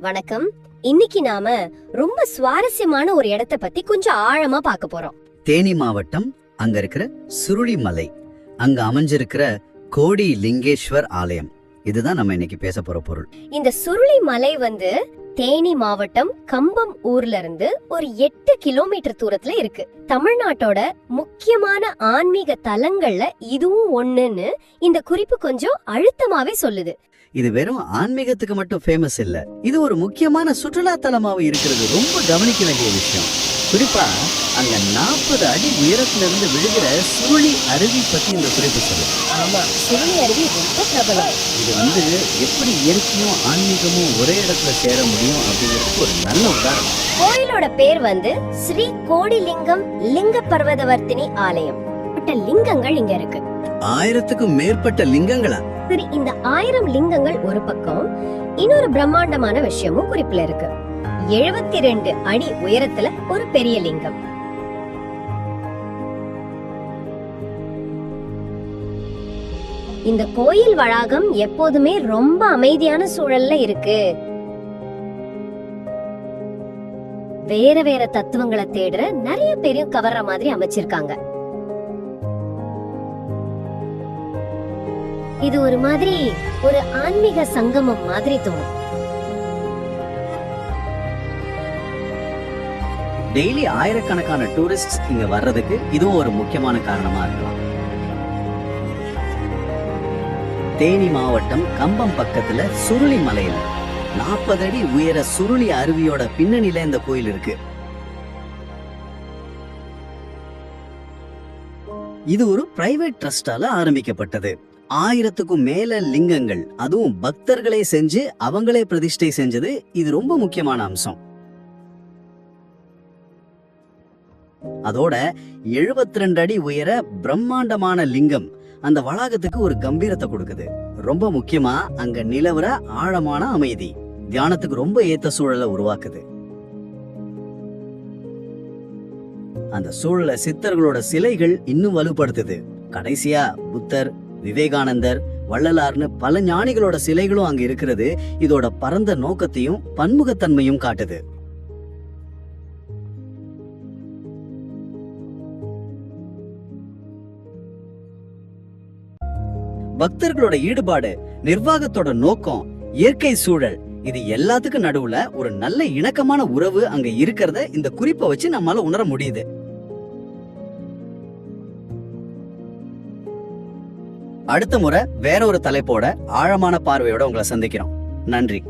வணக்கம். இன்னைக்கு நாம ரொம்ப சுவாரஸ்யமான ஒரு இடத்த பத்தி கொஞ்சம் ஆழமா பார்க்க போறோம். தேனி மாவட்டம் அங்க இருக்கிற சுருளி மலை அங்க அமைஞ்சிருக்கிற கோடி லிங்கேஸ்வர் ஆலயம். இதுதான் நம்ம இன்னைக்கு பேச போற பொருள். இந்த சுருளி மலை வந்து தேனி மாவட்டம் கம்பம் ஊர்ல இருந்து ஒரு எட்டு கிலோமீட்டர் தூரத்துல இருக்கு. தமிழ்நாட்டோட முக்கியமான ஆன்மீக தலங்கள்ல இதுவும் ஒண்ணுன்னு இந்த குறிப்பு கொஞ்சம் அழுத்தமாவே சொல்லுது. இது வெறும் ஆன்மீகத்துக்கு மட்டும் ஃபேமஸ் இல்ல. இது ஒரு முக்கியமான சுற்றுலா தலமாவும் இருக்கிறது. ரொம்ப கவனிக்க வேண்டிய விஷயம். குறிப்பா அங்க நாற்பது அடி உயரத்துல இருந்து விழுகிற சுருளி அருவி பத்தி இந்த குறிப்பு சொல்லுது. ஆமா சுருளி அருவி ரொம்ப பிரபலம். இது வந்து எப்படி இயற்கையும் ஆன்மீகமும் ஒரே இடத்துல சேர முடியும் அப்படிங்கிறதுக்கு ஒரு நல்ல உதாரணம். கோயிலோட பேர் வந்து ஸ்ரீ கோடிலிங்கம் லிங்க பர்வதவர்த்தினி ஆலயம். லிங்கங்கள் இங்க இருக்கு. ஆயிரத்துக்கும் மேற்பட்ட லிங்கங்களா? சரி இந்த ஆயிரம் லிங்கங்கள் ஒரு பக்கம் இன்னொரு பிரம்மாண்டமான விஷயமும் குறிப்புல இருக்கு. எழுபத்தி ரெண்டு அடி உயரத்துல ஒரு பெரிய லிங்கம். இந்த கோயில் வளாகம் எப்போதுமே ரொம்ப அமைதியான சூழல்ல இருக்கு. வேற வேற தத்துவங்களை தேடுற நிறைய பேரையும் கவர்ற மாதிரி அமைச்சிருக்காங்க. இது ஒரு மாதிரி ஒரு ஆன்மீக சங்கமம் மாதிரி தோணும். டெய்லி ஆயிரக்கணக்கான டூரிஸ்ட் இங்க வர்றதுக்கு இதுவும் ஒரு முக்கியமான காரணமா இருக்கலாம். தேனி மாவட்டம் கம்பம் பக்கத்துல சுருளி மலையில நாற்பது அடி உயர சுருளி அருவியோட பின்னணியில இந்த கோயில் இருக்கு. இது ஒரு பிரைவேட் ட்ரஸ்டால ஆரம்பிக்கப்பட்டது. ஆயிரத்துக்கும் மேல லிங்கங்கள் அதுவும் பக்தர்களே செஞ்சு அவங்களே பிரதிஷ்டை செஞ்சது இது ரொம்ப முக்கியமான அம்சம். அதோட 72 அடி உயர பிரம்மாண்டமான லிங்கம் அந்த வளாகத்துக்கு ஒரு கம்பீரத்தை கொடுக்குது. ரொம்ப முக்கியமா அங்க நிலவர ஆழமான அமைதி தியானத்துக்கு ரொம்ப ஏத்த சூழலை உருவாக்குது. அந்த சூழல சித்தர்களோட சிலைகள் இன்னும் வலுப்படுத்துது. கடைசியா புத்தர் விவேகானந்தர் வள்ளலார்னு பல ஞானிகளோட சிலைகளும் அங்க இருக்கிறது. இதோட பரந்த நோக்கத்தையும் பன்முகத்தன்மையும் காட்டுது. பக்தர்களோட ஈடுபாடு நிர்வாகத்தோட நோக்கம் இயற்கை சூழல் இது எல்லாத்துக்கும் நடுவுல ஒரு நல்ல இணக்கமான உறவு அங்க இருக்கிறத இந்த குறிப்பை வச்சு நம்மால உணர முடியுது. அடுத்த முறை வேற ஒரு தலைப்போட ஆழமான பார்வையோட உங்களை சந்திக்கிறோம். நன்றி.